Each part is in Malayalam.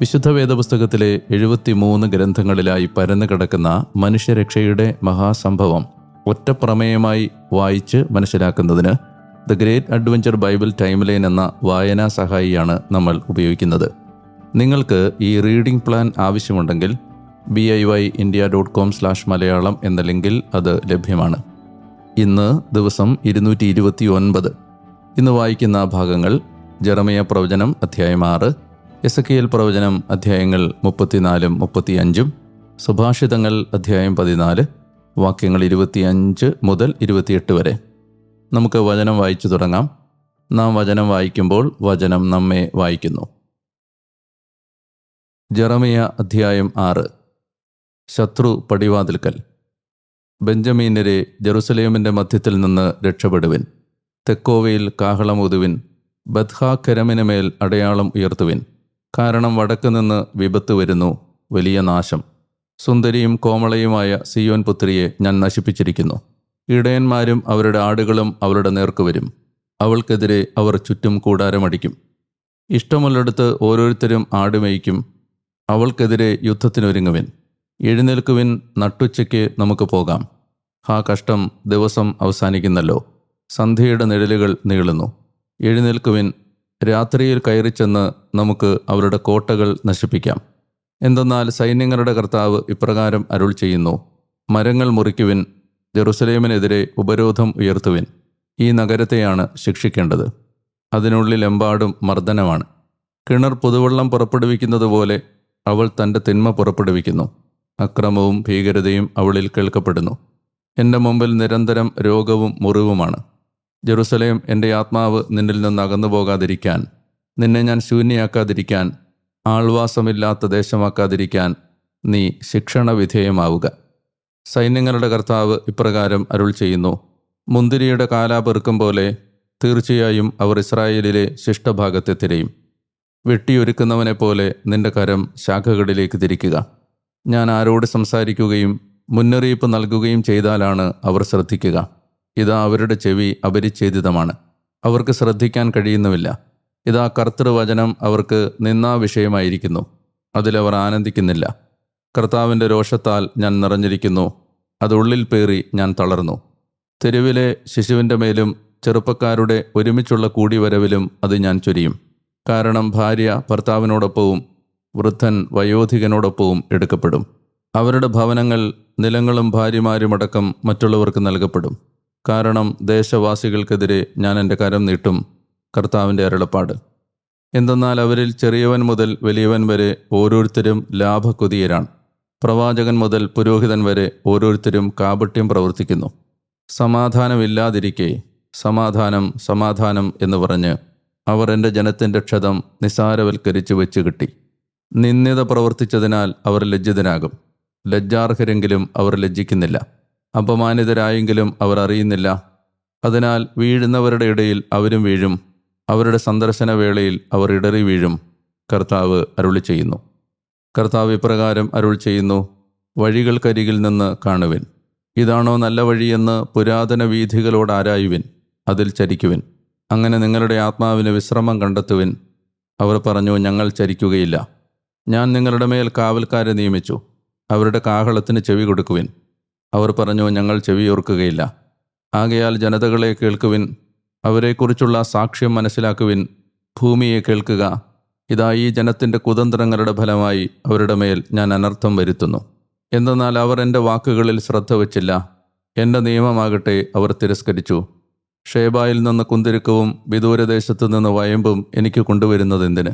വിശുദ്ധ വേദപുസ്തകത്തിലെ എഴുപത്തിമൂന്ന് ഗ്രന്ഥങ്ങളിലായി പരന്നു കിടക്കുന്ന മനുഷ്യരക്ഷയുടെ മഹാസംഭവം ഒറ്റ പ്രമേയമായി വായിച്ച് മനസ്സിലാക്കുന്നതിന് the great adventure bible timeline എന്ന വായനാ സഹായിയാണ് നമ്മൾ ഉപയോഗിക്കുന്നത്. നിങ്ങൾക്ക് ഈ റീഡിംഗ് പ്ലാൻ ആവശ്യമുണ്ടെങ്കിൽ B I Y India dot com slash Malayalam എന്ന ലിങ്കിൽ അത് ലഭ്യമാണ്. ഇന്ന് ദിവസം ഇരുന്നൂറ്റി ഇരുപത്തി ഒൻപത് ഇന്ന് വായിക്കുന്ന ഭാഗങ്ങൾ ജെറമിയ പ്രവചനം അധ്യായം ആറ് എസ് കെ എൽ പ്രവചനം അധ്യായങ്ങൾ മുപ്പത്തിനാലും മുപ്പത്തിയഞ്ചും സുഭാഷിതങ്ങൾ അധ്യായം പതിനാല് വാക്യങ്ങൾ ഇരുപത്തിയഞ്ച് മുതൽ ഇരുപത്തിയെട്ട് വരെ. നമുക്ക് വചനം വായിച്ചു തുടങ്ങാം. നാം വചനം വായിക്കുമ്പോൾ വചനം നമ്മെ വായിക്കുന്നു. ജറമിയ അധ്യായം ആറ്. ശത്രു പടിവാതിൽക്കൽ. ബെഞ്ചമീനരെ ജെറുസലേമിന്റെ മധ്യത്തിൽ നിന്ന് രക്ഷപ്പെടുവിൻ. തെക്കോവയിൽ കാഹളമുതുവിൻ ബദ്ഹാ കരമിനുമേൽ അടയാളം ഉയർത്തുവിൻ. കാരണം വടക്ക് നിന്ന് വിപത്ത് വരുന്നു വലിയ നാശം. സുന്ദരിയും കോമളയുമായ സിയോൻ പുത്രിയെ ഞാൻ നശിപ്പിച്ചിരിക്കുന്നു. ഇടയന്മാരും അവരുടെ ആടുകളും അവരുടെ നേർക്ക് വരും. അവൾക്കെതിരെ അവർ ചുറ്റും കൂടാരമടിക്കും. ഇഷ്ടമുള്ളിടത്ത് ഓരോരുത്തരും ആടുമേയ്ക്കും അവൾക്കെതിരെ യുദ്ധത്തിനൊരുങ്ങുവിൻ. എഴുന്നേൽക്കുവിൻ നട്ടുച്ചയ്ക്ക് നമുക്ക് പോകാം. ആ കഷ്ടം ദിവസം അവസാനിക്കുന്നല്ലോ. സന്ധ്യയുടെ നിഴലുകൾ നീളുന്നു. എഴുന്നേൽക്കുവിൻ രാത്രിയിൽ കയറി ചെന്ന് നമുക്ക് അവരുടെ കോട്ടകൾ നശിപ്പിക്കാം. എന്തെന്നാൽ സൈന്യങ്ങളുടെ കർത്താവ് ഇപ്രകാരം അരുൾ ചെയ്യുന്നു. മരങ്ങൾ മുറിക്കുവിൻ ജെറുസലേമിനെതിരെ ഉപരോധം ഉയർത്തുവിൻ. ഈ നഗരത്തെയാണ് ശിക്ഷിക്കേണ്ടത്. അതിനുള്ളിലെമ്പാടും മർദ്ദനമാണ്. കിണർ പുതുവെള്ളം പുറപ്പെടുവിക്കുന്നത് പോലെ അവൾ തന്റെ തിന്മ പുറപ്പെടുവിക്കുന്നു. അക്രമവും ഭീകരതയും അവളിൽ കേൾക്കപ്പെടുന്നു. എന്റെ മുമ്പിൽ നിരന്തരം രോഗവും മുറിവുമാണ്. ജെറുസലേം എന്റെ ആത്മാവ് നിന്നിൽ നിന്ന് അകന്നു പോകാതിരിക്കാൻ നിന്നെ ഞാൻ ശൂന്യയാക്കാതിരിക്കാൻ ആൾവാസമില്ലാത്ത ദേശമാക്കാതിരിക്കാൻ നീ ശിക്ഷണ വിധേയമാവുക സൈന്യങ്ങളുടെ കർത്താവ് ഇപ്രകാരം അരുൾ ചെയ്യുന്നു മുന്തിരിയുടെ കാലാപെറുക്കും പോലെ തീർച്ചയായും അവർ ഇസ്രായേലിലെ ശിഷ്ടഭാഗത്തെ തിരയും വെട്ടിയൊരുക്കുന്നവനെ പോലെ നിന്റെ കരം ശാഖകളിലേക്ക് തിരിക്കുക. ഞാൻ ആരോട് സംസാരിക്കുകയും മുന്നറിയിപ്പ് നൽകുകയും ചെയ്താലാണ് അവർ ശ്രദ്ധിക്കുക. ഇതാ അവരുടെ ചെവി അപരിച്ഛേദിതമാണ്. അവർക്ക് ശ്രദ്ധിക്കാൻ കഴിയുന്നുമില്ല. ഇതാ കർത്തൃവചനം അവർക്ക് നിന്നാ വിഷയമായിരിക്കുന്നു അതിലവർ ആനന്ദിക്കുന്നില്ല. കർത്താവിന്റെ രോഷത്താൽ ഞാൻ നിറഞ്ഞിരിക്കുന്നു. അത് ഉള്ളിൽ പേറി ഞാൻ തളർന്നു. തെരുവിലെ ശിശുവിന്റെ മേലും ചെറുപ്പക്കാരുടെ ഒരുമിച്ചുള്ള കൂടിവരവിലും അത് ഞാൻ ചൊരിയും. കാരണം ഭാര്യ ഭർത്താവിനോടൊപ്പവും വൃദ്ധൻ വയോധികനോടൊപ്പവും എടുക്കപ്പെടും. അവരുടെ ഭവനങ്ങൾ നിലങ്ങളും ഭാര്യമാരുമടക്കം മറ്റുള്ളവർക്ക് നൽകപ്പെടും. കാരണം ദേശവാസികൾക്കെതിരെ ഞാൻ എന്റെ കരം നീട്ടും കർത്താവിന്റെ അരുളപ്പാട്. എന്തെന്നാൽ അവരിൽ ചെറിയവൻ മുതൽ വലിയവൻ വരെ ഓരോരുത്തരും ലാഭക്കൊതിയരാണ്. പ്രവാചകൻ മുതൽ പുരോഹിതൻ വരെ ഓരോരുത്തരും കാപട്യം പ്രവർത്തിക്കുന്നു. സമാധാനമില്ലാതിരിക്കെ സമാധാനം സമാധാനം എന്ന് പറഞ്ഞ് അവർ എന്റെ ജനത്തിന്റെ ക്ഷതം നിസാരവൽക്കരിച്ച് വെച്ച് കിട്ടി. നിന്ദിത പ്രവർത്തിച്ചതിനാൽ അവർ ലജ്ജിതനാകും. ലജ്ജാർഹരെങ്കിലും അവർ ലജ്ജിക്കുന്നില്ല. അപമാനിതരായെങ്കിലും അവർ അറിയുന്നില്ല. അതിനാൽ വീഴുന്നവരുടെ ഇടയിൽ അവരും വീഴും. അവരുടെ സന്ദർശന വേളയിൽ അവർ ഇടറി വീഴും. കർത്താവ് അരുളി ചെയ്യുന്നു. കർത്താവ് ഇപ്രകാരം അരുൾ ചെയ്യുന്നു. വഴികൾക്കരികിൽ നിന്ന് കാണുവിൻ. ഇതാണോ നല്ല വഴിയെന്ന് പുരാതന വീഥികളോട് ആരായുവിൻ? അതിൽ ചരിക്കുവിൻ. അങ്ങനെ നിങ്ങളുടെ ആത്മാവിന് വിശ്രമം കണ്ടെത്തുവിൻ. അവർ പറഞ്ഞു ഞങ്ങൾ ചരിക്കുകയില്ല. ഞാൻ നിങ്ങളുടെ മേൽ കാവൽക്കാരെ നിയമിച്ചു. അവരുടെ കാഹളത്തിന് ചെവി കൊടുക്കുവിൻ. അവർ പറഞ്ഞു ഞങ്ങൾ ചെവിയോർക്കുകയില്ല. ആകയാൽ ജനതകളെ കേൾക്കുവിൻ അവരെക്കുറിച്ചുള്ള സാക്ഷ്യം മനസ്സിലാക്കുവിൻ ഭൂമിയെ കേൾക്കുക. ഇതാ ഈ ജനത്തിന്റെ കുതന്ത്രങ്ങളുടെ ഫലമായി അവരുടെ മേൽ ഞാൻ അനർത്ഥം വരുത്തുന്നു. എന്തെന്നാൽ അവർ എന്റെ വാക്കുകളിൽ ശ്രദ്ധ വച്ചില്ല. എന്റെ നിയമമാകട്ടെ അവർ തിരസ്കരിച്ചു. ഷേബായിൽ നിന്ന് കുന്തിരുക്കവും വിദൂരദേശത്തു നിന്ന് വയമ്പും എനിക്ക് കൊണ്ടുവരുന്നത് എന്തിന്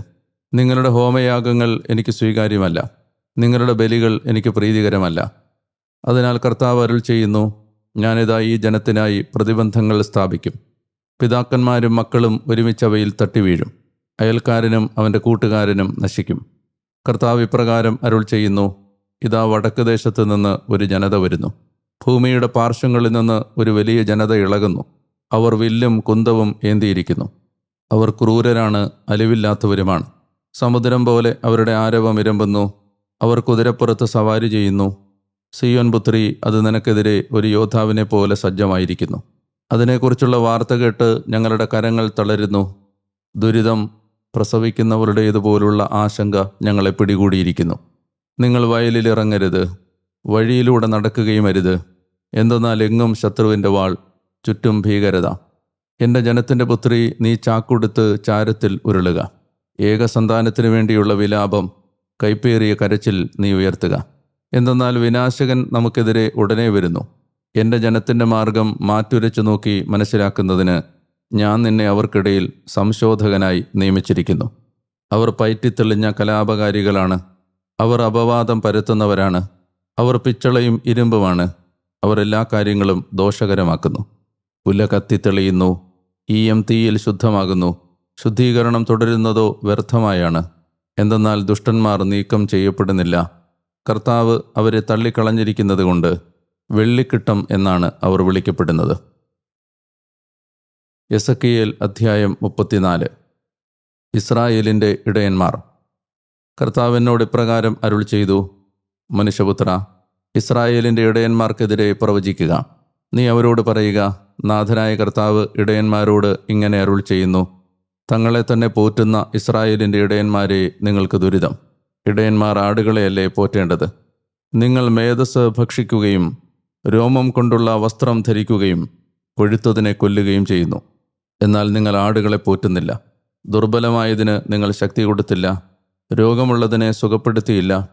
നിങ്ങളുടെ ഹോമയാഗങ്ങൾ എനിക്ക് സ്വീകാര്യമല്ല. നിങ്ങളുടെ ബലികൾ എനിക്ക് പ്രീതികരമല്ല. അതിനാൽ കർത്താവ് അരുൾ ചെയ്യുന്നു ഞാനിതാ ഈ ജനത്തിനായി പ്രതിബന്ധങ്ങൾ സ്ഥാപിക്കും. പിതാക്കന്മാരും മക്കളും ഒരുമിച്ചവയിൽ തട്ടിവീഴും. അയൽക്കാരനും അവന്റെ കൂട്ടുകാരനും നശിക്കും. കർത്താവ് ഇപ്രകാരം അരുൾ ചെയ്യുന്നു ഇതാ വടക്ക് ദേശത്ത് നിന്ന് ഒരു ജനത വരുന്നു. ഭൂമിയുടെ പാർശ്വങ്ങളിൽ നിന്ന് ഒരു വലിയ ജനത ഇളകുന്നു. അവർ വില്ലും കുന്തവും ഏന്തിയിരിക്കുന്നു. അവർ ക്രൂരരാണ് അലിവില്ലാത്തവരുമാണ്. സമുദ്രം പോലെ അവരുടെ ആരവം ഇരമ്പുന്നു. അവർ കുതിരപ്പുറത്ത് സവാരി ചെയ്യുന്നു. സിയോൻ പുത്രി അത് നിനക്കെതിരെ ഒരു യോദ്ധാവിനെ പോലെ സജ്ജമായിരിക്കുന്നു. അതിനെക്കുറിച്ചുള്ള വാർത്ത കേട്ട് ഞങ്ങളുടെ കരങ്ങൾ തളരുന്നു. ദുരിതം പ്രസവിക്കുന്നവരുടേതുപോലുള്ള ആശങ്ക ഞങ്ങളെ പിടികൂടിയിരിക്കുന്നു. നിങ്ങൾ വയലിൽ ഇറങ്ങരുത് വഴിയിലൂടെ നടക്കുകയും അരുത്. എന്തെന്നാൽ എങ്ങും ശത്രുവിന്റെ വാൾ ചുറ്റും ഭീകരത. എന്റെ ജനത്തിന്റെ പുത്രി നീ ചാക്കുടുത്ത് ചാരത്തിൽ ഉരുളുക. ഏകസന്താനത്തിനു വേണ്ടിയുള്ള വിലാപം കൈപ്പേറിയ കരച്ചിൽ നീ ഉയർത്തുക. എന്തെന്നാൽ വിനാശകൻ നമുക്കെതിരെ ഉടനെ വരുന്നു. എന്റെ ജനത്തിന്റെ മാർഗം മാറ്റുരച്ചു നോക്കി മനസ്സിലാക്കുന്നതിന് ഞാൻ നിന്നെ അവർക്കിടയിൽ സംശോധകനായി നിയമിച്ചിരിക്കുന്നു. അവർ പയറ്റിത്തെളിഞ്ഞ കലാപകാരികളാണ്. അവർ അപവാദം പരത്തുന്നവരാണ്. അവർ പിച്ചളയും ഇരുമ്പുമാണ്. അവർ എല്ലാ കാര്യങ്ങളും ദോഷകരമാക്കുന്നു. പുല കത്തിത്തെളിയുന്നു. ഈയം തീയിൽ ശുദ്ധമാകുന്നു. ശുദ്ധീകരണം തുടരുന്നതോ വ്യർത്ഥമായാണ്. എന്തെന്നാൽ ദുഷ്ടന്മാർ നീക്കം ചെയ്യപ്പെടുന്നില്ല. കർത്താവ് അവരെ തള്ളിക്കളഞ്ഞിരിക്കുന്നത് കൊണ്ട് വെള്ളിക്കിട്ടം എന്നാണ് അവർ വിളിക്കപ്പെടുന്നത്. എസക്കിയേൽ അധ്യായം മുപ്പത്തിനാല്. ഇസ്രായേലിന്റെ ഇടയന്മാർ. കർത്താവിനോട് ഇപ്രകാരം അരുൾ ചെയ്തു മനുഷ്യപുത്ര ഇസ്രായേലിന്റെ ഇടയന്മാർക്കെതിരെ പ്രവചിക്കുക. നീ അവരോട് പറയുക നാഥനായ കർത്താവ് ഇടയന്മാരോട് ഇങ്ങനെ അരുൾ ചെയ്യുന്നു. തങ്ങളെ തന്നെ പോറ്റുന്ന ഇസ്രായേലിന്റെ ഇടയന്മാരെ നിങ്ങൾക്ക് ദുരിതം. ഇടയന്മാർ ആടുകളെയല്ലേ പോറ്റേണ്ടത്? നിങ്ങൾ മേധസ് ഭക്ഷിക്കുകയും രോമം കൊണ്ടുള്ള വസ്ത്രം ധരിക്കുകയും കൊഴുത്തതിനെ കൊല്ലുകയും ചെയ്യുന്നു. എന്നാൽ നിങ്ങൾ ആടുകളെ പോറ്റുന്നില്ല. ദുർബലമായതിന് നിങ്ങൾ ശക്തി കൊടുത്തില്ല. രോഗമുള്ളതിനെ സുഖപ്പെടുത്തിയില്ല.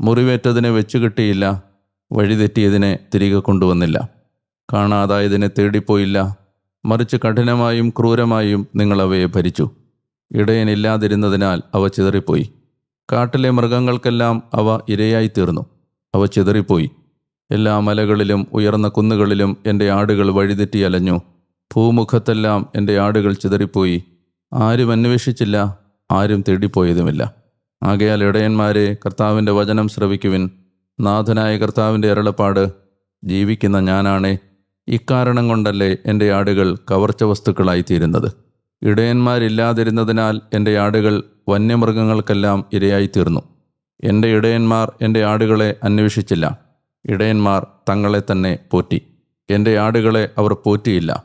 മുറിവേറ്റതിനെ വെച്ചുകിട്ടിയില്ല. വഴിതെറ്റിയതിനെ തിരികെ കൊണ്ടുവന്നില്ല. കാണാതായതിനെ തേടിപ്പോയില്ല. മറിച്ച് കഠിനമായും ക്രൂരമായും നിങ്ങൾ അവയെ ഭരിച്ചു. ഇടയനില്ലാതിരുന്നതിനാൽ അവ ചിതറിപ്പോയി. കാട്ടിലെ മൃഗങ്ങൾക്കെല്ലാം അവ ഇരയായി തീർന്നു അവ ചിതറിപ്പോയി. എല്ലാ മലകളിലും ഉയർന്ന കുന്നുകളിലും എന്റെ ആടുകൾ വഴിതെറ്റി അലഞ്ഞു. ഭൂമുഖത്തെല്ലാം എന്റെ ആടുകൾ ചിതറിപ്പോയി. ആരും അന്വേഷിച്ചില്ല ആരും തേടിപ്പോയതുമില്ല. ആകയാൽ ഇടയന്മാരെ കർത്താവിന്റെ വചനം ശ്രവിക്കുവിൻ. നാഥനായ കർത്താവിന്റെ അരുളപ്പാട് ജീവിക്കുന്ന ഞാനാണേ. ഇക്കാരണം കൊണ്ടല്ലേ എന്റെ ആടുകൾ കവർച്ച വസ്തുക്കളായിത്തീരുന്നത്. ഇടയന്മാരില്ലാതിരുന്നതിനാൽ എന്റെ ആടുകൾ വന്യമൃഗങ്ങൾക്കെല്ലാം ഇരയായിത്തീർന്നു. എന്റെ ഇടയന്മാർ എന്റെ ആടുകളെ അന്വേഷിച്ചില്ല. ഇടയന്മാർ തങ്ങളെ തന്നെ പോറ്റി. എന്റെ ആടുകളെ അവർ പോറ്റിയില്ല.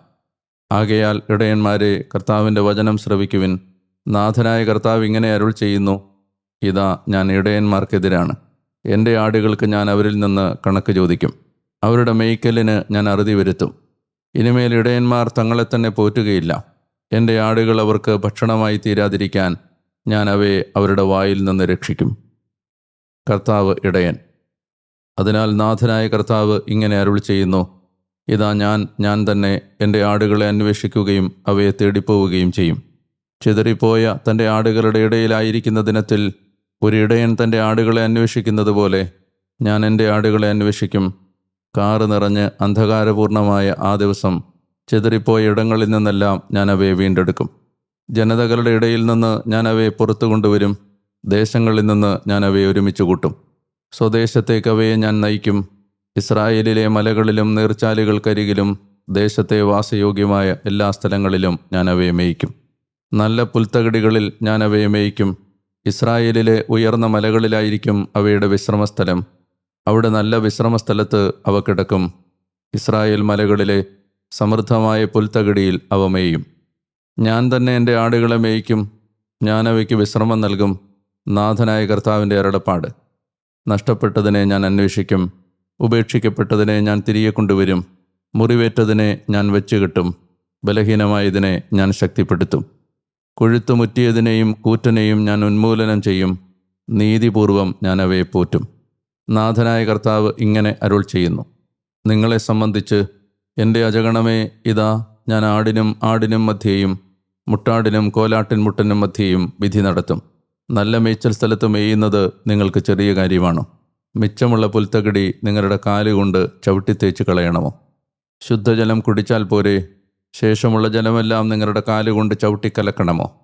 ആകയാൽ ഇടയന്മാരെ കർത്താവിന്റെ വചനം ശ്രവിക്കുവിൻ. നാഥനായ കർത്താവ് ഇങ്ങനെ അരുൾ ചെയ്യുന്നു. ഇതാ ഞാൻ ഇടയന്മാർക്കെതിരാണ്. എന്റെ ആടുകൾക്ക് ഞാൻ അവരിൽ നിന്ന് കണക്ക് ചോദിക്കും. അവരുടെ മേയ്ക്കലിന് ഞാൻ അറുതി വരുത്തും. ഇനിമേൽ ഇടയന്മാർ തങ്ങളെ തന്നെ പോറ്റുകയില്ല. എന്റെ ആടുകൾ അവർക്ക് ഭക്ഷണമായി തീരാതിരിക്കാൻ ഞാൻ അവയെ അവരുടെ വായിൽ നിന്ന് രക്ഷിക്കും. കർത്താവ് ഇടയൻ. അതിനാൽ നാഥനായ കർത്താവ് ഇങ്ങനെ അരുൾ ചെയ്യുന്നു ഇതാ ഞാൻ ഞാൻ തന്നെ എന്റെ ആടുകളെ അന്വേഷിക്കുകയും അവയെ തേടിപ്പോവുകയും ചെയ്യും. ചിതറിപ്പോയ തന്റെ ആടുകളുടെ ഇടയിലായിരിക്കുന്ന ദിനത്തിൽ ഒരു ഇടയൻ തന്റെ ആടുകളെ അന്വേഷിക്കുന്നത് പോലെ ഞാൻ എന്റെ ആടുകളെ അന്വേഷിക്കും. കാറ് നിറഞ്ഞ് അന്ധകാരപൂർണമായ ആ ദിവസം ചിതറിപ്പോയ ഇടങ്ങളിൽ നിന്നെല്ലാം ഞാൻ അവയെ വീണ്ടെടുക്കും. ജനതകളുടെ ഇടയിൽ നിന്ന് ഞാൻ അവയെ പുറത്തു കൊണ്ടുവരും. ദേശങ്ങളിൽ നിന്ന് ഞാൻ അവയെ ഒരുമിച്ച് കൂട്ടും. സ്വദേശത്തേക്ക് അവയെ ഞാൻ നയിക്കും. ഇസ്രായേലിലെ മലകളിലും നീർച്ചാലുകൾക്കരികിലും ദേശത്തെ വാസയോഗ്യമായ എല്ലാ സ്ഥലങ്ങളിലും ഞാൻ അവയെ മേയിക്കും. നല്ല പുൽത്തകിടികളിൽ ഞാൻ അവയെ മേയിക്കും. ഇസ്രായേലിലെ ഉയർന്ന മലകളിലായിരിക്കും അവയുടെ വിശ്രമസ്ഥലം. അവിടെ നല്ല വിശ്രമസ്ഥലത്ത് അവ കിടക്കും. ഇസ്രായേൽ മലകളിലെ സമൃദ്ധമായ പുൽത്തകിടിയിൽ അവ മേയും. ഞാൻ തന്നെ എന്റെ ആടുകളെ മേയ്ക്കും. ഞാൻ അവയ്ക്ക് വിശ്രമം നൽകും. നാഥനായ കർത്താവിന്റെ അരടപ്പാട് നഷ്ടപ്പെട്ടതിനെ ഞാൻ അന്വേഷിക്കും. ഉപേക്ഷിക്കപ്പെട്ടതിനെ ഞാൻ തിരികെ കൊണ്ടുവരും. മുറിവേറ്റതിനെ ഞാൻ വെച്ചുകെട്ടും ബലഹീനമായതിനെ ഞാൻ ശക്തിപ്പെടുത്തും. കൊഴുത്തുമുറ്റിയതിനെയും കൂറ്റനെയും ഞാൻ ഉന്മൂലനം ചെയ്യും. നീതിപൂർവം ഞാൻ അവയെ പോറ്റും. നാഥനായ കർത്താവ് ഇങ്ങനെ അരുൾ ചെയ്യുന്നു. നിങ്ങളെ സംബന്ധിച്ച് എന്റെ അജഗണമേ ഇതാ ഞാൻ ആടിനും ആടിനും മധ്യേയും മുട്ടാടിനും കോലാട്ടിൻ മുട്ടനും മധ്യേയും വിധി നടത്തും. നല്ല മേയ്ച്ചൽ സ്ഥലത്ത് മേയുന്നത് നിങ്ങൾക്ക് ചെറിയ കാര്യമാണോ? മിച്ചമുള്ള പുൽത്തകിടി നിങ്ങളുടെ കാലുകൊണ്ട് ചവിട്ടിത്തേച്ച് കളയണമോ? ശുദ്ധജലം കുടിച്ചാൽ പോരെ. ശേഷമുള്ള ജലമെല്ലാം നിങ്ങളുടെ കാലുകൊണ്ട് ചവിട്ടിക്കലക്കണമോ?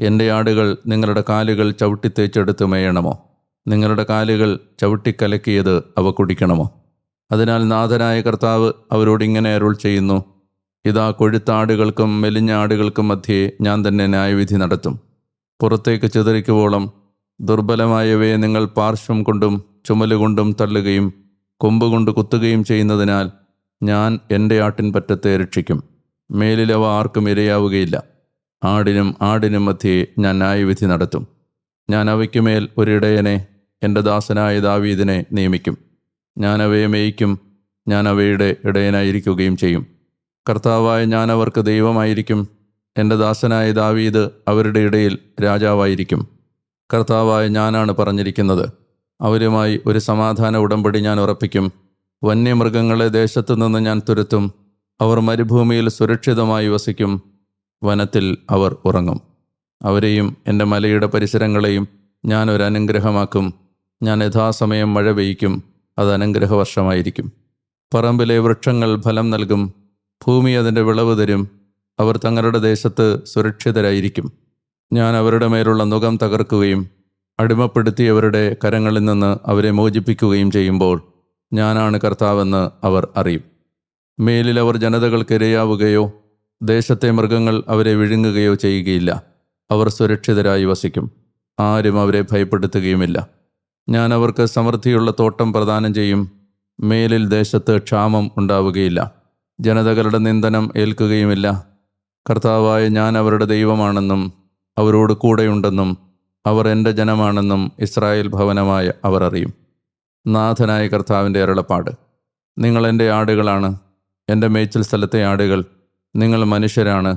എന്റെ ആടുകൾ നിങ്ങളുടെ കാലുകൾ ചവിട്ടിത്തേച്ചെടുത്ത് മേയണമോ? നിങ്ങളുടെ കാലുകൾ ചവിട്ടിക്കലക്കിയത് അവ കുടിക്കണമോ? അതിനാൽ നാഥനായ കർത്താവ് അവരോട് ഇങ്ങനെ അരുൾ ചെയ്യുന്നു. ഇതാ കൊഴുത്താടുകൾക്കും മെലിഞ്ഞാടുകൾക്കും മധ്യേ ഞാൻ തന്നെ ന്യായവിധി നടത്തും. പുറത്തേക്ക് ചിതറിക്കുവോളം ദുർബലമായവയെ നിങ്ങൾ പാർശ്വം കൊണ്ടും ചുമലുകൊണ്ടും തള്ളുകയും കൊമ്പുകൊണ്ട് കുത്തുകയും ചെയ്യുന്നതിനാൽ ഞാൻ എന്റെ ആട്ടിൻപറ്റത്തെ രക്ഷിക്കും. മേലിലവ ആർക്കും ഇരയാവുകയില്ല. ആടിനും ആടിനും മധ്യേ ഞാൻ ന്യായവിധി നടത്തും. ഞാൻ അവയ്ക്കുമേൽ ഒരിടയനെ എന്റെ ദാസനായ ദാവീദിനെ നിയമിക്കും. ഞാൻ അവയെ മേയ്ക്കും. ഞാൻ അവയുടെ ഇടയനായിരിക്കുകയും ചെയ്യും. കർത്താവായ ഞാൻ അവർക്ക് ദൈവമായിരിക്കും. എന്റെ ദാസനായ ദാവീദ് അവരുടെ ഇടയിൽ രാജാവായിരിക്കും. കർത്താവായ ഞാനാണ് പറഞ്ഞിരിക്കുന്നത്. അവരുമായി ഒരു സമാധാന ഉടമ്പടി ഞാൻ ഉറപ്പിക്കും. വന്യമൃഗങ്ങളെ ദേശത്തു നിന്ന് ഞാൻ തുരുത്തും. അവർ മരുഭൂമിയിൽ സുരക്ഷിതമായി വസിക്കും. വനത്തിൽ അവർ ഉറങ്ങും. അവരെയും എന്റെ മലയുടെ പരിസരങ്ങളെയും ഞാൻ ഒരു അനുഗ്രഹമാക്കും ഞാൻ യഥാസമയം മഴ പെയ്യ്ക്കും. അത് അനുഗ്രഹവർഷമായിരിക്കും. പറമ്പിലെ വൃക്ഷങ്ങൾ ഫലം നൽകും. ഭൂമി അതിന്റെ വിളവ് തരും. അവർ തങ്ങളുടെ ദേശത്ത് സുരക്ഷിതരായിരിക്കും. ഞാൻ അവരുടെ മേലുള്ള നുഖം തകർക്കുകയും അടിമപ്പെടുത്തിയവരുടെ കരങ്ങളിൽ നിന്ന് അവരെ മോചിപ്പിക്കുകയും ചെയ്യുമ്പോൾ ഞാനാണ് കർത്താവെന്ന് അവർ അറിയും. മേലിൽ അവർ ജനതകൾക്കിരയാവുകയോ ദേശത്തെ മൃഗങ്ങൾ അവരെ വിഴുങ്ങുകയോ ചെയ്യുകയില്ല. അവർ സുരക്ഷിതരായി വസിക്കും. ആരും അവരെ ഭയപ്പെടുത്തുകയുമില്ല. ഞാൻ അവർക്ക് സമൃദ്ധിയുള്ള തോട്ടം പ്രദാനം ചെയ്യും. മേലിൽ ദേശത്ത് ക്ഷാമം ഉണ്ടാവുകയില്ല. ജനതകളുടെ നിന്ദനം ഏൽക്കുകയുമില്ല. കർത്താവായ ഞാൻ അവരുടെ ദൈവമാണെന്നും അവരോട് കൂടെയുണ്ടെന്നും അവർ എന്റെ ജനമാണെന്നും ഇസ്രായേൽ ഭവനമായ അവർ അറിയും. നാഥനായ കർത്താവിന്റെ അരുളപ്പാട്. നിങ്ങൾ എന്റെ ആടുകളാണ്. എന്റെ മേച്ചിൽ സ്ഥലത്തെ ആടുകൾ. നിങ്ങൾ മനുഷ്യരാണ്.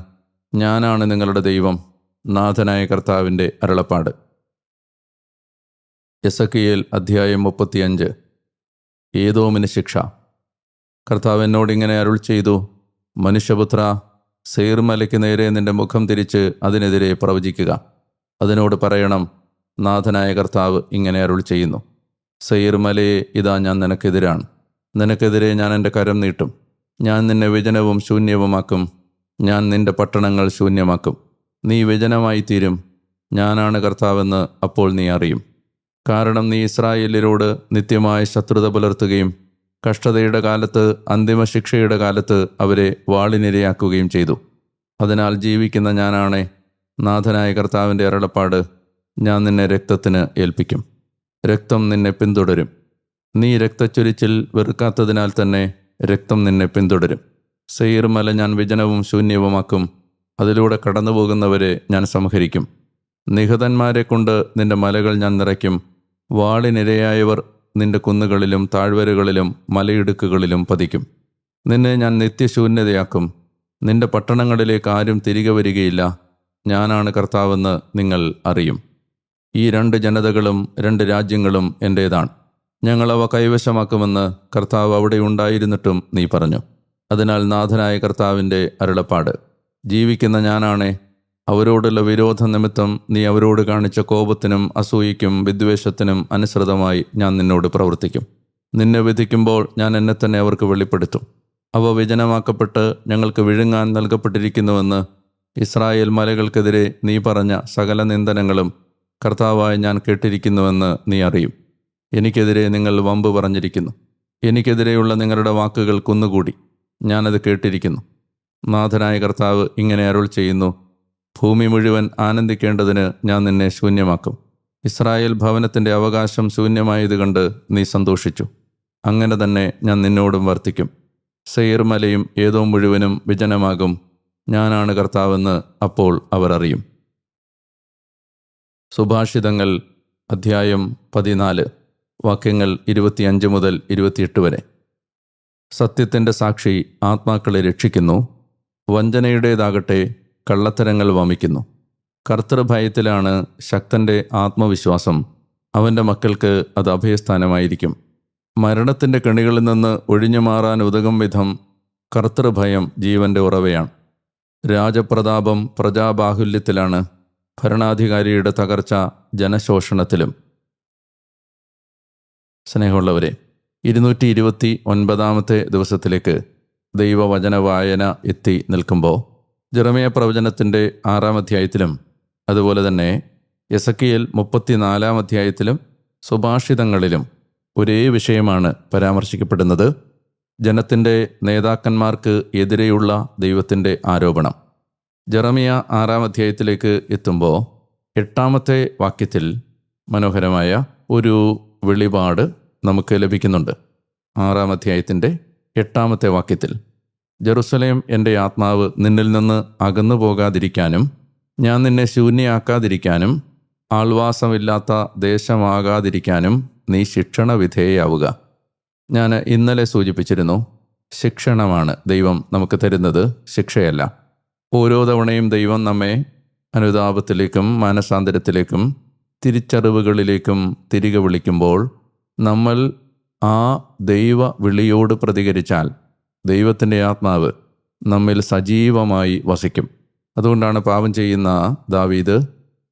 ഞാനാണ് നിങ്ങളുടെ ദൈവം. നാഥനായ കർത്താവിന്റെ അരുളപ്പാട്. എസക്കിയേൽ അധ്യായം മുപ്പത്തിയഞ്ച്. ഏതോമിന് ശിക്ഷ. കർത്താവ് എന്നോട് ഇങ്ങനെ അരുൾ ചെയ്തു മനുഷ്യപുത്ര സേർമലയ്ക്ക് നേരെ നിന്റെ മുഖം തിരിച്ച് അതിനെതിരെ പ്രവചിക്കുക. അതിനോട് പറയണം നാഥനായ കർത്താവ് ഇങ്ങനെ അരുൾ ചെയ്യുന്നു. സൈർമലയെ ഇതാ ഞാൻ നിനക്കെതിരാണ്. നിനക്കെതിരെ ഞാൻ എന്റെ കരം നീട്ടും. ഞാൻ നിന്നെ വിജനവും ശൂന്യവുമാക്കും. ഞാൻ നിന്റെ പട്ടണങ്ങൾ ശൂന്യമാക്കും. നീ വിജനമായി തീരും ഞാനാണ് കർത്താവെന്ന് അപ്പോൾ നീ അറിയും. കാരണം നീ ഇസ്രായേലിനോട് നിത്യമായ ശത്രുത പുലർത്തുകയും കഷ്ടതയുടെ കാലത്ത് അന്തിമ ശിക്ഷയുടെ കാലത്ത് അവരെ വാളിനിരയാക്കുകയും ചെയ്തു. അതിനാൽ ജീവിക്കുന്ന ഞാനാണേ നാഥനായ കർത്താവിന്റെ അരുളപ്പാട് ഞാൻ നിന്നെ രക്തത്തിന് ഏൽപ്പിക്കും. രക്തം നിന്നെ പിന്തുടരും. നീ രക്തച്ചൊരിച്ചിൽ വെറുക്കാത്തതിനാൽ തന്നെ രക്തം നിന്നെ പിന്തുടരും. സെയ്ർ ഞാൻ വിജനവും ശൂന്യവുമാക്കും. അതിലൂടെ കടന്നു പോകുന്നവരെ ഞാൻ സംഹരിക്കും. നിഹതന്മാരെ കൊണ്ട് നിന്റെ മലകൾ ഞാൻ നിറയ്ക്കും. വാളിനിരയായവർ നിന്റെ കുന്നുകളിലും താഴ്വരകളിലും മലയിടുക്കുകളിലും പതിക്കും. നിന്നെ ഞാൻ നിത്യശൂന്യതയാക്കും. നിന്റെ പട്ടണങ്ങളിലേക്ക് ആരും തിരികെ വരികയില്ല. ഞാനാണ് കർത്താവെന്ന് നിങ്ങൾ അറിയും. ഈ രണ്ട് ജനതകളും രണ്ട് രാജ്യങ്ങളും എന്റേതാണ് ഞങ്ങളവ കൈവശമാക്കുമെന്ന് കർത്താവ് അവിടെ ഉണ്ടായിരുന്നിട്ടും നീ പറഞ്ഞു. അതിനാൽ നാഥനായ കർത്താവിന്റെ അരുളപ്പാട്. ജീവിക്കുന്ന ഞാനാണേ അവരോടുള്ള വിരോധ നിമിത്തം നീ അവരോട് കാണിച്ച കോപത്തിനും അസൂയയ്ക്കും വിദ്വേഷത്തിനും അനുസൃതമായി ഞാൻ നിന്നോട് പ്രവർത്തിക്കും. നിന്നെ വിധിക്കുമ്പോൾ ഞാൻ എന്നെ തന്നെ അവർക്ക് വെളിപ്പെടുത്തും. അവ വിജനമാക്കപ്പെട്ട് ഞങ്ങൾക്ക് വിഴുങ്ങാൻ നൽകപ്പെട്ടിരിക്കുന്നുവെന്ന് ഇസ്രായേൽ മലകൾക്കെതിരെ നീ പറഞ്ഞ സകല നിന്ദനങ്ങളും കർത്താവായി ഞാൻ കേട്ടിരിക്കുന്നുവെന്ന് നീ അറിയും. എനിക്കെതിരെ നിങ്ങൾ വമ്പ് പറഞ്ഞിരിക്കുന്നു. എനിക്കെതിരെയുള്ള നിങ്ങളുടെ വാക്കുകൾ കുന്നുകൂടി. ഞാനത് കേട്ടിരിക്കുന്നു. നാഥനായ കർത്താവ് ഇങ്ങനെ അരുൾ ചെയ്യുന്നു. ഭൂമി മുഴുവൻ ആനന്ദിക്കേണ്ടതിന് ഞാൻ നിന്നെ ശൂന്യമാക്കും. ഇസ്രായേൽ ഭവനത്തിന്റെ അവകാശം ശൂന്യമായത് കണ്ട് നീ സന്തോഷിച്ചു. അങ്ങനെ തന്നെ ഞാൻ നിന്നോടും വർത്തിക്കും. സെയർ മലയും ഏതോ മുഴുവനും വിജനമാകും. ഞാനാണ് കർത്താവെന്ന് അപ്പോൾ അവർ അറിയും. സുഭാഷിതങ്ങൾ അധ്യായം പതിനാല് വാക്യങ്ങൾ ഇരുപത്തിയഞ്ച് മുതൽ ഇരുപത്തിയെട്ട് വരെ. സത്യത്തിന്റെ സാക്ഷി ആത്മാക്കളെ രക്ഷിക്കുന്നു. വഞ്ചനയുടേതാകട്ടെ കള്ളത്തരങ്ങൾ വമിക്കുന്നു. കർത്തൃഭയത്തിലാണ് ശക്തന്റെ ആത്മവിശ്വാസം. അവന്റെ മക്കൾക്ക് അത് അഭയസ്ഥാനമായിരിക്കും. മരണത്തിന്റെ കെണികളിൽ നിന്ന് ഒഴിഞ്ഞു മാറാൻ ഉതകും വിധം കർത്തൃഭയം ജീവന്റെ ഉറവയാണ്. രാജപ്രതാപം പ്രജാബാഹുല്യത്തിലാണ്. ഭരണാധികാരിയുടെ തകർച്ച ജനശോഷണത്തിലും. സ്നേഹമുള്ളവരെ ഇരുന്നൂറ്റി ഇരുപത്തി ഒൻപതാമത്തെ ദിവസത്തിലേക്ക് ദൈവവചന വായന എത്തി നിൽക്കുമ്പോൾ ജെറമയ പ്രവചനത്തിന്റെ ആറാം അധ്യായത്തിലും അതുപോലെ തന്നെ യസക്കിയൽ മുപ്പത്തിനാലാം അധ്യായത്തിലും സുഭാഷിതങ്ങളിലും ഒരേ വിഷയമാണ് പരാമർശിക്കപ്പെടുന്നത്. ജനത്തിന്റെ നേതാക്കന്മാർക്ക് എതിരെയുള്ള ദൈവത്തിന്റെ ആരോപണം. ജെറമിയ ആറാം അധ്യായത്തിലേക്ക് എത്തുമ്പോൾ എട്ടാമത്തെ വാക്യത്തിൽ മനോഹരമായ ഒരു വെളിപാട് നമുക്ക് ലഭിക്കുന്നുണ്ട്. ആറാം അധ്യായത്തിന്റെ എട്ടാമത്തെ വാക്യത്തിൽ. ജെറുസലേം എന്റെ ആത്മാവ് നിന്നിൽ നിന്ന് അകന്നു പോകാതിരിക്കാനും ഞാൻ നിന്നെ ശൂന്യയാക്കാതിരിക്കാനും ആൾവാസമില്ലാത്ത ദേശമാകാതിരിക്കാനും നീ ശിക്ഷണ വിധേയാവുക ഞാൻ ഇന്നലെ സൂചിപ്പിച്ചിരുന്നു ശിക്ഷണമാണ് ദൈവം നമുക്ക് തരുന്നത് ശിക്ഷയല്ല. ഓരോ തവണയും ദൈവം നമ്മെ അനുതാപത്തിലേക്കും മാനസാന്തരത്തിലേക്കും തിരിച്ചറിവുകളിലേക്കും തിരികെ വിളിക്കുമ്പോൾ നമ്മൾ ആ ദൈവ വിളിയോട് പ്രതികരിച്ചാൽ ദൈവത്തിന്റെ ആത്മാവ് നമ്മിൽ സജീവമായി വസിക്കും. അതുകൊണ്ടാണ് പാപം ചെയ്യുന്ന ദാവീദ്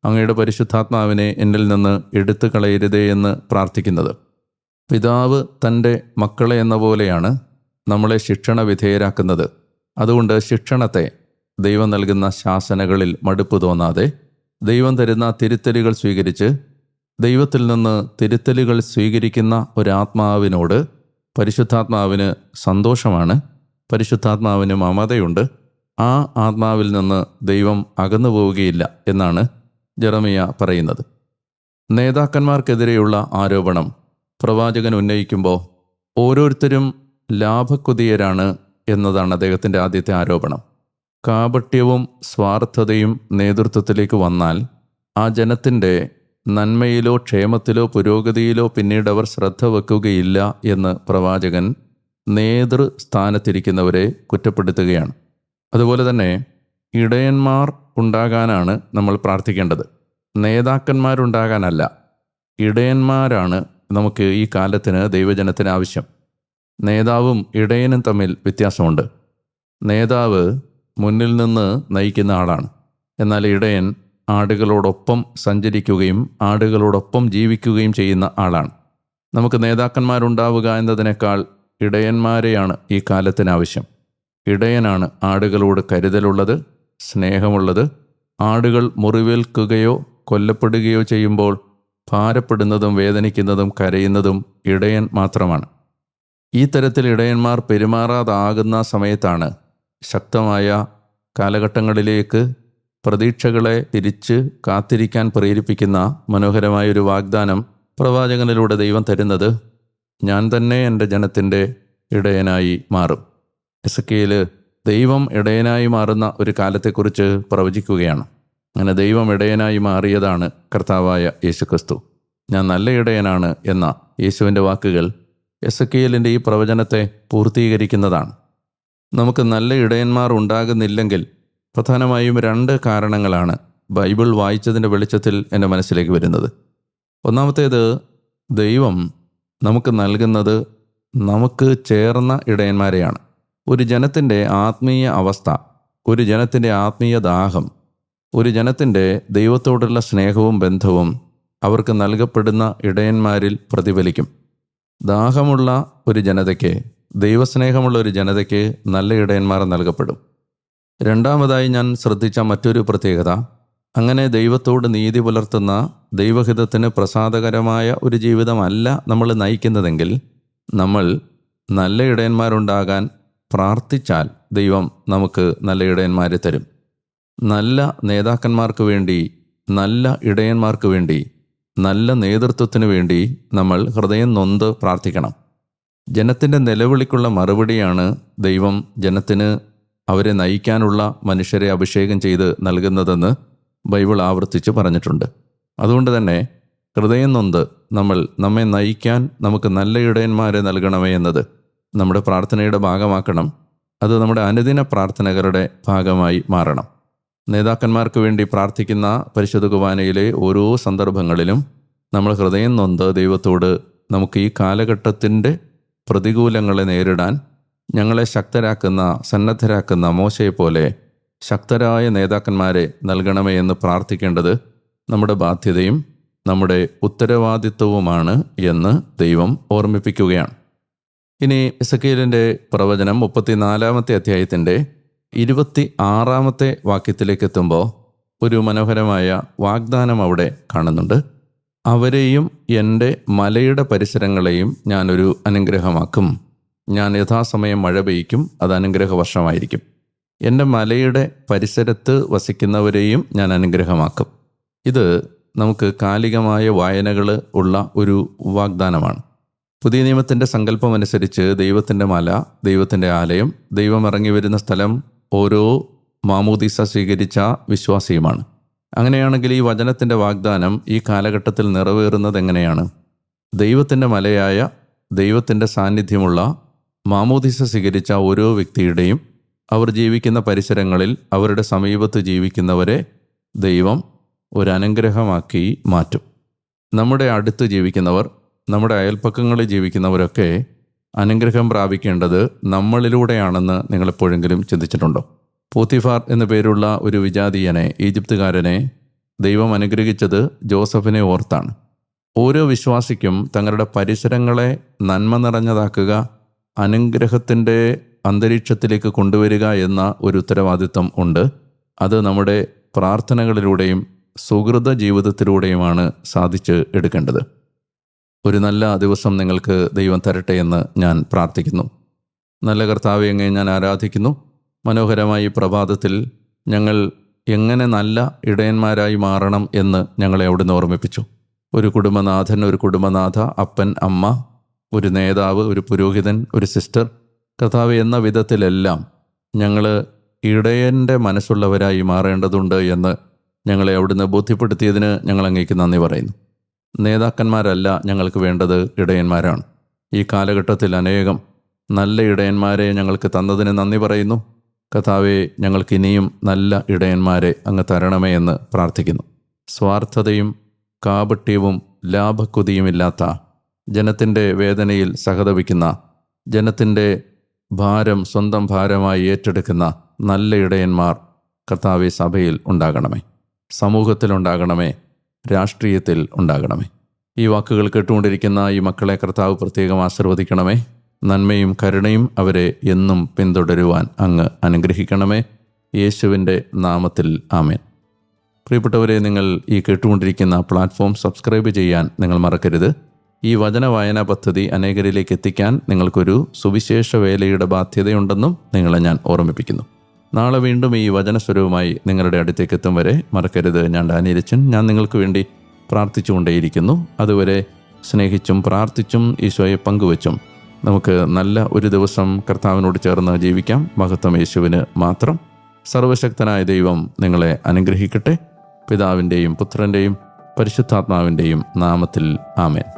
അങ്ങയുടെ പരിശുദ്ധാത്മാവിനെ എന്നിൽ നിന്ന് എടുത്തു കളയരുതേ എന്ന് പ്രാർത്ഥിക്കുന്നത്. പിതാവ് തന്റെ മക്കളെ എന്ന പോലെയാണ് നമ്മളെ ശിക്ഷണ വിധേയരാക്കുന്നത്. അതുകൊണ്ട് ശിക്ഷണത്തെ ദൈവം നൽകുന്ന ശാസനകളിൽ മടുപ്പ് തോന്നാതെ ദൈവം തരുന്ന തിരുത്തലുകൾ സ്വീകരിച്ച് ദൈവത്തിൽ നിന്ന് തിരുത്തലുകൾ സ്വീകരിക്കുന്ന ഒരാത്മാവിനോട് പരിശുദ്ധാത്മാവിന് സന്തോഷമാണ്. പരിശുദ്ധാത്മാവിന് മമതയുണ്ട്. ആ ആത്മാവിൽ നിന്ന് ദൈവം അകന്നു പോവുകയില്ല എന്നാണ് ജെറമിയ പറയുന്നത്. നേതാക്കന്മാർക്കെതിരെയുള്ള ആരോപണം. പ്രവാചകൻ ഉന്നയിക്കുമ്പോൾ ഓരോരുത്തരും ലാഭക്കുതിയരാണ് എന്നതാണ് അദ്ദേഹത്തിന്റെ ആദ്യത്തെ ആരോപണം. കാപട്യവും സ്വാർത്ഥതയും നേതൃത്വത്തിലേക്ക് വന്നാൽ ആ ജനത്തിന്റെ നന്മയിലോ ക്ഷേമത്തിലോ പുരോഗതിയിലോ പിന്നീട് അവർ ശ്രദ്ധ വെക്കുകയില്ല എന്ന് പ്രവാചകൻ നേതൃസ്ഥാനത്തിരിക്കുന്നവരെ കുറ്റപ്പെടുത്തുകയാണ്. അതുപോലെ തന്നെ ഇടയന്മാർ ഉണ്ടാകാനാണ് നമ്മൾ പ്രാർത്ഥിക്കേണ്ടത്. നേതാക്കന്മാരുണ്ടാകാനല്ല ഇടയന്മാരാണ് നമുക്ക് ഈ കാലത്തിന് ദൈവജനത്തിന് ആവശ്യം. നേതാവും ഇടയനും തമ്മിൽ വ്യത്യാസമുണ്ട്. നേതാവ് മുന്നിൽ നിന്ന് നയിക്കുന്ന ആളാണ്. എന്നാൽ ഇടയൻ ആടുകളോടൊപ്പം സഞ്ചരിക്കുകയും ആടുകളോടൊപ്പം ജീവിക്കുകയും ചെയ്യുന്ന ആളാണ്. നമുക്ക് നേതാക്കന്മാരുണ്ടാവുക എന്നതിനേക്കാൾ ഇടയന്മാരെയാണ് ഈ കാലത്തിന് ആവശ്യം. ഇടയനാണ് ആടുകളോട് കരുതലുള്ളത് സ്നേഹമുള്ളത്. ആടുകൾ മുറിവേൽക്കുകയോ കൊല്ലപ്പെടുകയോ ചെയ്യുമ്പോൾ ഭാരപ്പെടുന്നതും വേദനിക്കുന്നതും കരയുന്നതും ഇടയൻ മാത്രമാണ്. ഈ തരത്തിൽ ഇടയന്മാർ പെരുമാറാതാകുന്ന സമയത്താണ് ശക്തമായ കാലഘട്ടങ്ങളിലേക്ക് പ്രതീക്ഷകളെ തിരിച്ച് കാത്തിരിക്കാൻ പ്രേരിപ്പിക്കുന്ന മനോഹരമായൊരു വാഗ്ദാനം പ്രവാചകനിലൂടെ ദൈവം തരുന്നത് ഞാൻ തന്നെ എന്റെ ജനത്തിന്റെ ഇടയനായി മാറും. എസക്കയിൽ ദൈവം ഇടയനായി മാറുന്ന ഒരു കാലത്തെക്കുറിച്ച് പ്രവചിക്കുകയാണ്. അങ്ങനെ ദൈവം ഇടയനായി മാറിയതാണ് കർത്താവായ യേശുക്രിസ്തു. ഞാൻ നല്ല ഇടയനാണ് എന്ന യേശുവിന്റെ വാക്കുകൾ എസക്കിയലിന്റെ ഈ പ്രവചനത്തെ പൂർത്തീകരിക്കുന്നതാണ്. നമുക്ക് നല്ല ഇടയന്മാർ ഉണ്ടാകുന്നില്ലെങ്കിൽ പ്രധാനമായും രണ്ട് കാരണങ്ങളാണ് ബൈബിൾ വായിച്ചതിന്റെ വെളിച്ചത്തിൽ എന്റെ മനസ്സിലേക്ക് വരുന്നത്. ഒന്നാമത്തേത് ദൈവം നമുക്ക് നൽകുന്നത് നമുക്ക് ചേർന്ന ഇടയന്മാരെയാണ്. ഒരു ജനത്തിന്റെ ആത്മീയ അവസ്ഥ ഒരു ജനത്തിന്റെ ആത്മീയ ദാഹം ഒരു ജനത്തിന്റെ ദൈവത്തോടുള്ള സ്നേഹവും ബന്ധവും അവർക്ക് നൽകപ്പെടുന്ന ഇടയന്മാരിൽ പ്രതിഫലിക്കും. ദാഹമുള്ള ഒരു ജനതയ്ക്ക് ദൈവസ്നേഹമുള്ള ഒരു ജനതയ്ക്ക് നല്ല ഇടയന്മാർ നൽകപ്പെടും. രണ്ടാമതായി ഞാൻ ശ്രദ്ധിച്ച മറ്റൊരു പ്രത്യേകത. അങ്ങനെ ദൈവത്തോട് നീതി പുലർത്തുന്ന ദൈവഹിതത്തിന് പ്രസാദകരമായ ഒരു ജീവിതമല്ല നമ്മൾ നയിക്കുന്നതെങ്കിൽ നമ്മൾ നല്ല ഇടയന്മാരുണ്ടാകാൻ പ്രാർത്ഥിച്ചാൽ ദൈവം നമുക്ക് നല്ല ഇടയന്മാരെ തരും. നല്ല നേതാക്കന്മാർക്ക് വേണ്ടി നല്ല ഇടയന്മാർക്ക് വേണ്ടി നല്ല നേതൃത്വത്തിന് വേണ്ടി നമ്മൾ ഹൃദയം നൊന്ത് പ്രാർത്ഥിക്കണം. ജനത്തിന്റെ നിലവിളിക്കുള്ള മറുപടിയാണ് ദൈവം ജനത്തിന് അവരെ നയിക്കാനുള്ള മനുഷ്യരെ അഭിഷേകം ചെയ്ത് നൽകുന്നതെന്ന് ബൈബിൾ ആവർത്തിച്ച് പറഞ്ഞിട്ടുണ്ട്. അതുകൊണ്ട് തന്നെ ഹൃദയം നൊന്ത് നമ്മൾ നമ്മെ നയിക്കാൻ നമുക്ക് നല്ല ഇടയന്മാരെ നൽകണമേ എന്നത് നമ്മുടെ പ്രാർത്ഥനയുടെ ഭാഗമാക്കണം. അത് നമ്മുടെ അനുദിന പ്രാർത്ഥനകളുടെ ഭാഗമായി മാറണം. നേതാക്കന്മാർക്ക് വേണ്ടി പ്രാർത്ഥിക്കുന്ന പരിശുദ്ധ കുർബാനയിലെ ഓരോ സന്ദർഭങ്ങളിലും നമ്മൾ ഹൃദയം നൊന്ത് ദൈവത്തോട് നമുക്ക് ഈ കാലഘട്ടത്തിന്റെ പ്രതികൂലങ്ങളെ നേരിടാൻ ഞങ്ങളെ ശക്തരാക്കുന്ന സന്നദ്ധരാക്കുന്ന മോശയെപ്പോലെ ശക്തരായ നേതാക്കന്മാരെ നൽകണമേ എന്ന് പ്രാർത്ഥിക്കേണ്ടത് നമ്മുടെ ബാധ്യതയും നമ്മുടെ ഉത്തരവാദിത്വവുമാണ് എന്ന് ദൈവം ഓർമ്മിപ്പിക്കുകയാണ്. ഇനി എസക്കേലിന്റെ പ്രവചനം മുപ്പത്തിനാലാമത്തെ അധ്യായത്തിന്റെ ഇരുപത്തി ആറാമത്തെ വാക്യത്തിലേക്ക് എത്തുമ്പോൾ ഒരു മനോഹരമായ വാഗ്ദാനം അവിടെ കാണുന്നുണ്ട്. അവരെയും എന്റെ മലയുടെ പരിസരങ്ങളെയും ഞാനൊരു അനുഗ്രഹമാക്കും. ഞാൻ യഥാസമയം മഴ പെയ്യ്ക്കും അത് അനുഗ്രഹ വർഷമായിരിക്കും എന്റെ മലയുടെ പരിസരത്ത് വസിക്കുന്നവരെയും ഞാൻ അനുഗ്രഹമാക്കും. ഇത് നമുക്ക് കാലികമായ വായനകൾ ഉള്ള ഒരു വാഗ്ദാനമാണ്. പുതിയ നിയമത്തിന്റെ സങ്കല്പമനുസരിച്ച് ദൈവത്തിന്റെ മല ദൈവത്തിന്റെ ആലയം ദൈവം ഇറങ്ങി വരുന്ന സ്ഥലം ഓരോ മാമൂദീസ സ്വീകരിച്ച വിശ്വാസിയുമാണ്. അങ്ങനെയാണെങ്കിൽ ഈ വചനത്തിന്റെ വാഗ്ദാനം ഈ കാലഘട്ടത്തിൽ നിറവേറുന്നത് എങ്ങനെയാണ്? ദൈവത്തിന്റെ മലയായ ദൈവത്തിന്റെ സാന്നിധ്യമുള്ള മാമോദിസ സ്വീകരിച്ച ഓരോ വ്യക്തിയുടെയും അവർ ജീവിക്കുന്ന പരിസരങ്ങളിൽ അവരുടെ സമീപത്ത് ജീവിക്കുന്നവരെ ദൈവം ഒരു അനുഗ്രഹമാക്കി മാറ്റും. നമ്മുടെ അടുത്ത് ജീവിക്കുന്നവർ നമ്മുടെ അയൽപ്പക്കങ്ങളിൽ ജീവിക്കുന്നവരൊക്കെ അനുഗ്രഹം പ്രാപിക്കേണ്ടത് നമ്മളിലൂടെയാണെന്ന് നിങ്ങളെപ്പോഴെങ്കിലും ചിന്തിച്ചിട്ടുണ്ടോ? പോത്തിഫാർ എന്നു പേരുള്ള ഒരു വിജാതീയനെ ഈജിപ്തുകാരനെ ദൈവം അനുഗ്രഹിച്ചത് ജോസഫിനെ ഓർത്താണ്. ഓരോ വിശ്വാസിക്കും തങ്ങളുടെ പരിസരങ്ങളെ നന്മ നിറഞ്ഞതാക്കുക അനുഗ്രഹത്തിന്റെ അന്തരീക്ഷത്തിലേക്ക് കൊണ്ടുവരിക എന്ന ഒരു ഉത്തരവാദിത്വം ഉണ്ട്. അത് നമ്മുടെ പ്രാർത്ഥനകളിലൂടെയും സുഹൃത ജീവിതത്തിലൂടെയുമാണ് സാധിച്ച് എടുക്കേണ്ടത്. ഒരു നല്ല ദിവസം നിങ്ങൾക്ക് ദൈവം തരട്ടെ എന്ന് ഞാൻ പ്രാർത്ഥിക്കുന്നു. നല്ല കർത്താവ് എങ്ങനെ ഞാൻ ആരാധിക്കുന്നു. മനോഹരമായി പ്രഭാതത്തിൽ ഞങ്ങൾ എങ്ങനെ നല്ല ഇടയന്മാരായി മാറണം എന്ന് ഞങ്ങളെ അവിടുന്ന് ഓർമ്മിപ്പിച്ചു. ഒരു കുടുംബനാഥൻ ഒരു കുടുംബനാഥ അപ്പൻ അമ്മ ഒരു നേതാവ് ഒരു പുരോഹിതൻ ഒരു സിസ്റ്റർ കർത്താവ് എന്ന വിധത്തിലെല്ലാം ഞങ്ങൾ ഇടയന്റെ മനസ്സുള്ളവരായി മാറേണ്ടതുണ്ട് എന്ന് ഞങ്ങളെ അവിടുന്ന് ബോധ്യപ്പെടുത്തിയതിന് ഞങ്ങൾ അങ്ങേക്ക് നന്ദി പറയുന്നു. നേതാക്കന്മാരല്ല ഞങ്ങൾക്ക് വേണ്ടത് ഇടയന്മാരാണ്. ഈ കാലഘട്ടത്തിൽ അനേകം നല്ല ഇടയന്മാരെ ഞങ്ങൾക്ക് തന്നതിന് നന്ദി പറയുന്നു. കഥാവെ ഞങ്ങൾക്ക് ഇനിയും നല്ല ഇടയന്മാരെ അങ്ങ് തരണമേ എന്ന് പ്രാർത്ഥിക്കുന്നു. സ്വാർത്ഥതയും കാപട്യവും ലാഭക്കൊതിയുമില്ലാത്ത ജനത്തിന്റെ വേദനയിൽ സഹതപിക്കുന്ന ജനത്തിന്റെ ഭാരം സ്വന്തം ഭാരമായി ഏറ്റെടുക്കുന്ന നല്ല ഇടയന്മാർ കർത്താവെ സഭയിൽ ഉണ്ടാകണമേ. സമൂഹത്തിലുണ്ടാകണമേ രാഷ്ട്രീയത്തിൽ ഉണ്ടാകണമേ. ഈ വാക്കുകൾ കേട്ടുകൊണ്ടിരിക്കുന്ന ഈ മക്കളെ കർത്താവ് പ്രത്യേകം ആശീർവദിക്കണമേ. നന്മയും കരുണയും അവരെ എന്നും പിന്തുടരുവാൻ അങ്ങ് അനുഗ്രഹിക്കണമേ. യേശുവിന്റെ നാമത്തിൽ ആമേൻ. പ്രിയപ്പെട്ടവരെ നിങ്ങൾ ഈ കേട്ടുകൊണ്ടിരിക്കുന്ന പ്ലാറ്റ്ഫോം സബ്സ്ക്രൈബ് ചെയ്യാൻ നിങ്ങൾ മറക്കരുത്. ഈ വചന വായനാ പദ്ധതി അനേകരിലേക്ക് എത്തിക്കാൻ നിങ്ങൾക്കൊരു സുവിശേഷ വേലയുടെ ബാധ്യതയുണ്ടെന്നും നിങ്ങളെ ഞാൻ ഓർമ്മിപ്പിക്കുന്നു. നാളെ വീണ്ടും ഈ വചനസ്വരവുമായി നിങ്ങളുടെ അടുത്തേക്ക് എത്തും വരെ മറക്കരുത്. ഞാൻ ഡാനിരച്ചൻ ഞാൻ നിങ്ങൾക്ക് വേണ്ടി പ്രാർത്ഥിച്ചുകൊണ്ടേയിരിക്കുന്നു. അതുവരെ സ്നേഹിച്ചും പ്രാർത്ഥിച്ചും ഈശോയെ പങ്കുവച്ചും നമുക്ക് നല്ല ഒരു ദിവസം കർത്താവിനോട് ചേർന്ന് ജീവിക്കാം. മഹത്വം യേശുവിന് മാത്രം. സർവശക്തനായ ദൈവം നിങ്ങളെ അനുഗ്രഹിക്കട്ടെ. പിതാവിന്റെയും പുത്രന്റെയും പരിശുദ്ധാത്മാവിന്റെയും നാമത്തിൽ ആമേൻ.